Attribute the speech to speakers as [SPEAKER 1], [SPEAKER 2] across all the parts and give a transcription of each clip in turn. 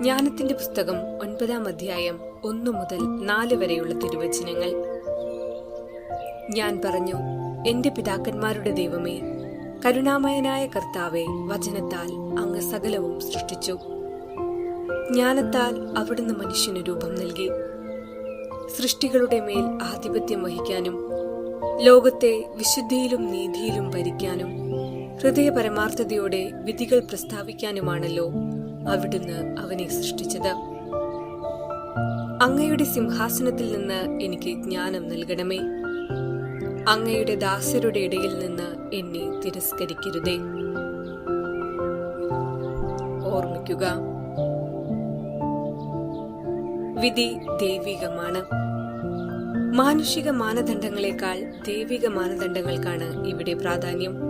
[SPEAKER 1] ജ്ഞാനത്തിന്റെ പുസ്തകം ഒൻപതാം അധ്യായം ഒന്നു മുതൽ നാല് വരെയുള്ള തിരുവചനങ്ങൾ. ഞാൻ പറഞ്ഞു എന്റെ പിതാക്കന്മാരുടെ ദൈവമേ കരുണാമയനായ കർത്താവെ വചനത്താൽ അങ്ങ് സകലവും സൃഷ്ടിച്ചു. ജ്ഞാനത്താൽ അവിടുന്ന് മനുഷ്യന് രൂപം നൽകി. സൃഷ്ടികളുടെ മേൽ ആധിപത്യം വഹിക്കാനും ലോകത്തെ വിശുദ്ധിയിലും നീതിയിലും ഭരിക്കാനും ഹൃദയ പരമാർത്ഥതയോടെ വിധികൾ പ്രസ്താവിക്കാനുമാണല്ലോ അവിടുന്ന് അവനെ സൃഷ്ടിച്ചത്. അങ്ങയുടെ സിംഹാസനത്തിൽ നിന്ന് എനിക്ക് ജ്ഞാനം നൽകണമേ. അങ്ങയുടെ ദാസരുടെ ഇടയിൽ നിന്ന് എന്നെ തിരസ്കരിക്കരുതേ. ഓർമ്മിക്കുക. വിധി ദൈവികമാണ്. മാനുഷിക മാനദണ്ഡങ്ങളെക്കാൾ ദൈവിക മാനദണ്ഡങ്ങൾക്കാണ് ഇവിടെ പ്രാധാന്യം.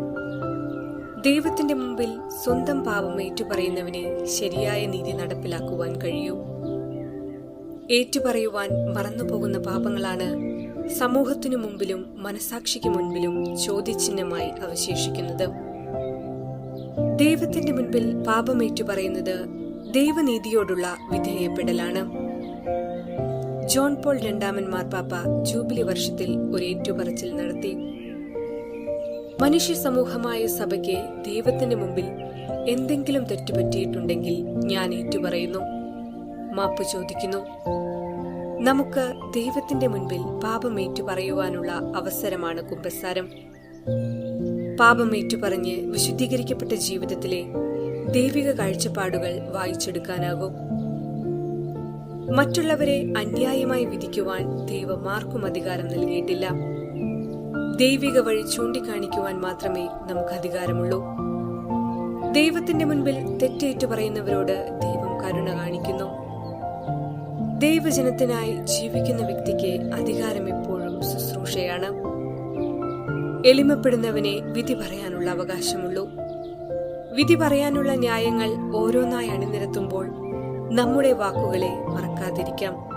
[SPEAKER 1] ദൈവത്തിന്റെ മുമ്പിൽ സ്വന്തം പാപം ഏറ്റുപറയുന്നവനെ ശരിയായ നീതി നടപ്പിലാക്കുവാൻ കഴിയൂ. ഏറ്റുപറയുവാൻ മറന്നുപോകുന്ന പാപങ്ങളാണ് സമൂഹത്തിനു മുമ്പിലും മനസാക്ഷിക്ക് മുൻപിലും ചോദ്യചിഹ്നമായി അവശേഷിക്കുന്നത്. ദൈവത്തിന്റെ മുൻപിൽ പാപമേറ്റുപറയുന്നത് ദൈവനീതിയോടുള്ള വിധേയപ്പെടലാണ്. ജോൺ പോൾ രണ്ടാമൻ മാർപ്പാപ്പ ജൂബിലി വർഷത്തിൽ ഒരു ഏറ്റുപറച്ചിൽ നടത്തി. മനുഷ്യ സമൂഹമായ സഭയ്ക്ക് ദൈവത്തിന് മുമ്പിൽ എന്തെങ്കിലും തെറ്റുപറ്റിയിട്ടുണ്ടെങ്കിൽ ഞാൻ ഏറ്റുപറയുന്നു. മാപ്പ് ചോദിക്കുന്നു. നമുക്ക് ദൈവത്തിന്റെ മുൻപിൽ പാപം ഏറ്റുപറയുവാനുള്ള അവസരമാണ് കുമ്പസാരം. പാപം ഏറ്റുപറഞ്ഞ് വിശുദ്ധീകരിക്കപ്പെട്ട ജീവിതത്തിലെ ദൈവിക കാഴ്ചപ്പാടുകൾ വായിച്ചെടുക്കാനാകും. മറ്റുള്ളവരെ അന്യായമായി വിധിക്കുവാൻ ദൈവം ആർക്കും അധികാരം നൽകിയിട്ടില്ല. ദൈവിക വഴി ചൂണ്ടിക്കാണിക്കുവാൻ മാത്രമേ നമുക്ക് അധികാരമുള്ളൂ. ദൈവത്തിന്റെ മുൻപിൽ തെറ്റേറ്റു പറയുന്നവരോട് ദൈവം കരുണ കാണിക്കുന്നു. ദൈവജനത്തിനായി ജീവിക്കുന്ന വ്യക്തിക്ക് അധികാരം എപ്പോഴും ശുശ്രൂഷയാണ്. എളിമപ്പെടുന്നവനെ വിധി പറയാനുള്ള അവകാശമുള്ളൂ. വിധി പറയാനുള്ള ന്യായങ്ങൾ ഓരോന്നായി അണിനിരത്തുമ്പോൾ നമ്മുടെ വാക്കുകളെ മറക്കാതിരിക്കാം.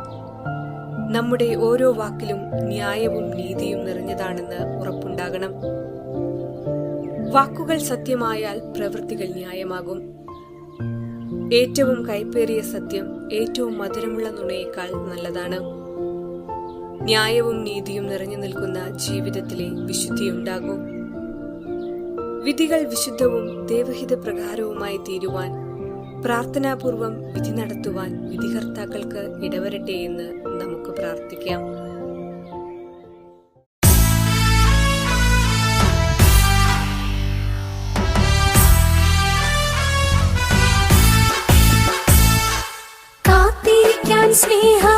[SPEAKER 1] നമ്മുടെ ഓരോ വാക്കിലും ന്യായവും നീതിയും നിറഞ്ഞതാണെന്ന് ഉറപ്പുണ്ടാകണം. വാക്കുകൾ സത്യമായാൽ പ്രവൃത്തികൾ ന്യായമാകും. ഏറ്റവും കൈപ്പേറിയ സത്യം ഏറ്റവും മധുരമുള്ള നുണയേക്കാൾ നല്ലതാണ്. ന്യായവും നീതിയും നിറഞ്ഞു നിൽക്കുന്ന ജീവിതത്തിലെ വിശുദ്ധിയുണ്ടാകും. വിധികൾ വിശുദ്ധവും ദേവഹിത പ്രകാരവുമായി തീരുവാൻ പ്രാർത്ഥനാപൂർവം വിധി നടത്തുവാൻ വിധികർത്താക്കൾക്ക് ഇടവരട്ടെ എന്ന് നമുക്ക് പ്രാർത്ഥിക്കാം.
[SPEAKER 2] സ്നേഹ